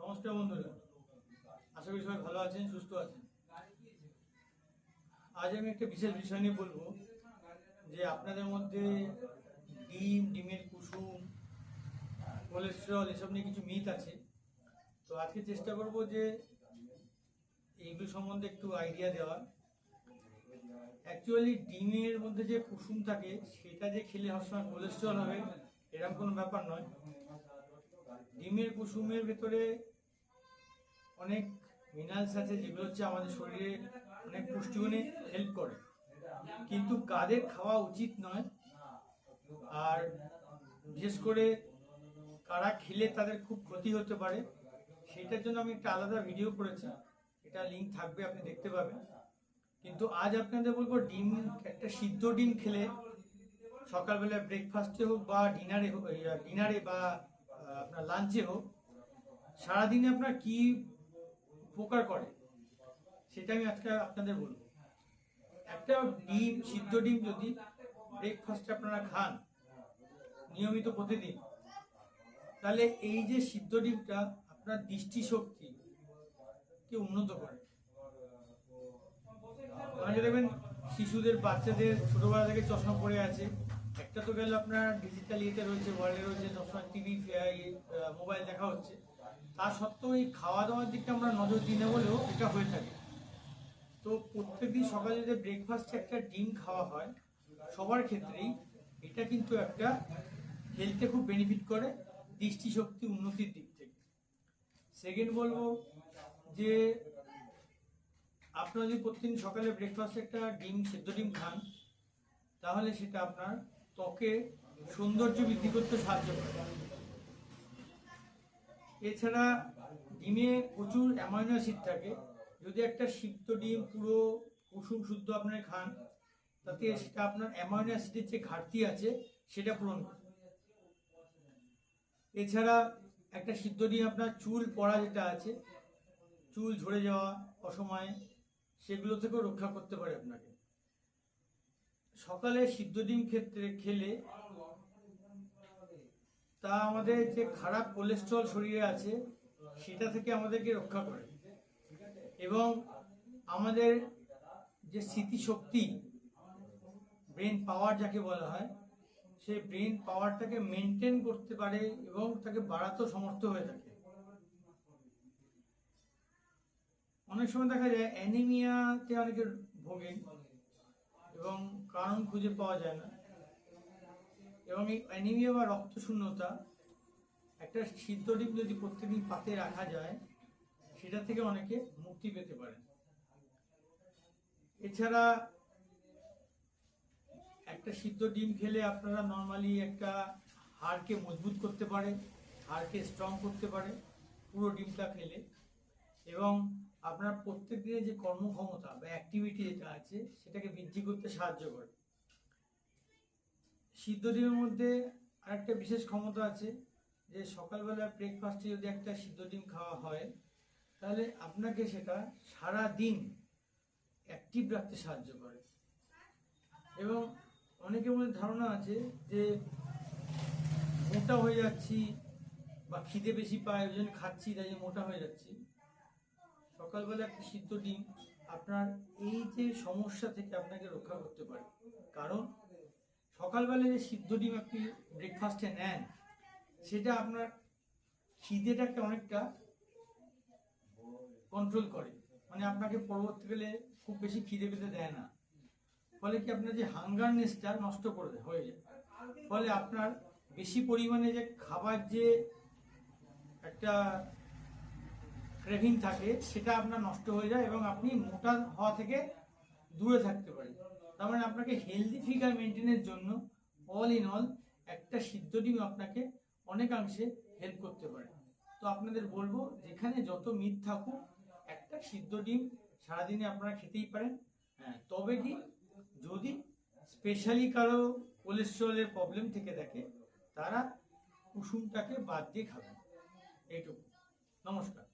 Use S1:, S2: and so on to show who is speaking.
S1: নমস্কার বন্ধুরা। আশা করি সবাই ভালো আছেন, সুস্থ আছেন। আজ আমি একটা বিশেষ বিষয় নিয়ে বলব, যে আপনাদের মধ্যে ডিম, ডিমের কুসুম, কোলেস্ট্রল এসব নিয়ে কিছু মিথ আছে। তো আজকে চেষ্টা করব যে এইগুলো সম্বন্ধে একটু আইডিয়া দেওয়ার। অ্যাকচুয়ালি ডিমের মধ্যে যে কুসুম থাকে, সেটা যে খেলে সবসময় কোলেস্ট্রল হবে, এরকম কোনো ব্যাপার নয়। ডিমের কুসুমের ভেতরে অনেক মিনারেলস আছে, যেগুলো হচ্ছে আমাদের শরীরে অনেক পুষ্টিগুণে হেল্প করে। কিন্তু কাদের খাওয়া উচিত নয়, আর বিশেষ করে কারা খেলে তাদের খুব ক্ষতি হতে পারে, সেটার জন্য আমি একটা আলাদা ভিডিও করেছি। এটা লিঙ্ক থাকবে, আপনি দেখতে পাবেন। কিন্তু আজ আপনাদের বলব, ডিম, একটা সিদ্ধ ডিম খেলে সকালবেলা ব্রেকফাস্টে হোক বা ডিনারে ডিনারে বা আপনার লাঞ্চে হোক, সারাদিনে আপনার কি উপকার করে, সেটা আমি আজকে আপনাদের বলব। একটা ডিম, সিদ্ধ ডিম যদি ব্রেকফাস্টে আপনারা খান, নিয়মিত প্রতিদিন, তাহলে এই যে সিদ্ধ ডিমটা আপনার দৃষ্টিশক্তি কে উন্নত করে। দেখবেন শিশুদের, বাচ্চাদের ছোটবেলা থেকে চশমা পড়ে আছে একটা তো গেল আপনার ডিজিটাল ইয়েতে রয়েছে ওয়ার্ল্ডে রয়েছে সবসময় টিভি মোবাইল দেখা হচ্ছে। তা সত্ত্বেও এই খাওয়া দাওয়ার দিকটা আমরা নজর দিই না বলেও এটা হয়ে থাকে। তো প্রত্যেকদিন সকালে যে ব্রেকফাস্টে একটা ডিম খাওয়া হয়, সবার ক্ষেত্রেই এটা কিন্তু একটা হেলথে খুব বেনিফিট করে দৃষ্টিশক্তি উন্নতির দিক থেকে। সেকেন্ড বলব যে, আপনারা যদি প্রতিদিন সকালে ব্রেকফাস্টে একটা ডিম, সেদ্ধ ডিম খান, তাহলে সেটা আপনার ত্বকে সৌন্দর্য বৃদ্ধি করতে সাহায্য করে। এছাড়া ডিমে প্রচুর অ্যামাইনো অ্যাসিড থাকে। যদি একটা সিদ্ধ ডিম পুরো কুসুম শুদ্ধ আপনারা খান, তাতে সেটা আপনার অ্যামাইনো অ্যাসিডের যে ঘাটতি আছে, সেটা পূরণ করে। এছাড়া একটা সিদ্ধ ডিম আপনার চুল পড়া যেটা আছে, চুল ঝরে যাওয়া, অসময়ে, সেগুলো থেকেও রক্ষা করতে পারে আপনাকে। সকালে সিদ্ধ ডিম ক্ষেত্রে খেলে তা আমাদের যে খারাপ কোলেস্ট্রল শরীরে আছে, সেটা থেকে আমাদেরকে রক্ষা করে। এবং আমাদের যে স্মৃতিশক্তি, ব্রেন পাওয়ার যাকে বলা হয় সেই ব্রেন পাওয়ারটাকে মেনটেন করতে পারে এবং তাকে বাড়াতেও সমর্থ হয়ে থাকে। অনেক সময় দেখা যায়, অ্যানিমিয়াতে অনেকে ভোগেন। এবং কারণ খুঁজে পাওয়া যায় না। এবং এই অ্যানিমিয়া বা রক্ত শূন্যতা একটা সিদ্ধ ডিম যদি প্রত্যেকদিন পাতে রাখা যায়, সেটা থেকে অনেকে মুক্তি পেতে পারেন। এছাড়া একটা সিদ্ধ ডিম খেলে আপনারা নর্মালি একটা হাড়কে মজবুত করতে পারে হাড়কে স্ট্রং করতে পারে পুরো ডিমটা খেলে। এবং আপনার প্রত্যেক দিনের যে কর্মক্ষমতা বা অ্যাক্টিভিটি যেটা আছে, সেটাকে বৃদ্ধি করতে সাহায্য করে। সিদ্ধ ডিমের মধ্যে আরেকটা বিশেষ ক্ষমতা আছে, যে সকালবেলা ব্রেকফাস্টে যদি একটা সিদ্ধ ডিম খাওয়া হয়, তাহলে আপনাকে সেটা সারা দিন অ্যাক্টিভ রাখতে সাহায্য করে। এবং অনেকের মধ্যে ধারণা আছে যে মোটা হয়ে যাচ্ছি বা খিদে বেশি পায়, ওই জন্য খাচ্ছি, তাই মোটা হয়ে যাচ্ছি। সকালবেলা একটা সিদ্ধ ডিম, আপনার এই যে সমস্যা থেকে আপনাকে রক্ষা করতে পারে। কারণ সকালবেলা যে সিদ্ধ ডিম আপনি ব্রেকফাস্টে নেন, সেটা আপনার খিদেটাকে অনেকটা কন্ট্রোল করে। মানে আপনাকে পরবর্তীকালে খুব বেশি খিদে পেতে দেয় না। ফলে কি আপনার যে হাঙ্গারনেসটা নষ্ট করে দেয়, হয়ে যায়। ফলে আপনার বেশি পরিমাণে যে খাবার যে একটা ক্রেভিং থাকে, সেটা আপনার নষ্ট হয়ে যায় এবং আপনি মোটা হওয়া থেকে দূরে থাকতে পারেন। তার মানে আপনাকে হেলদি ফিগার মেনটেনের জন্য অল ইন অল একটা সিদ্ধ ডিম আপনাকে অনেকাংশে হেল্প করতে পারে। তো আপনাদের বলব, যেখানে যত মিথ থাকুক, একটা সিদ্ধ ডিম সারাদিনে আপনারা খেতেই পারেন। হ্যাঁ তবে কি, যদি স্পেশালি কারও কোলেস্ট্রলের প্রবলেম থেকে থাকে, তারা কুসুমটাকে বাদ দিয়ে খাবেন। এইটুকু। নমস্কার।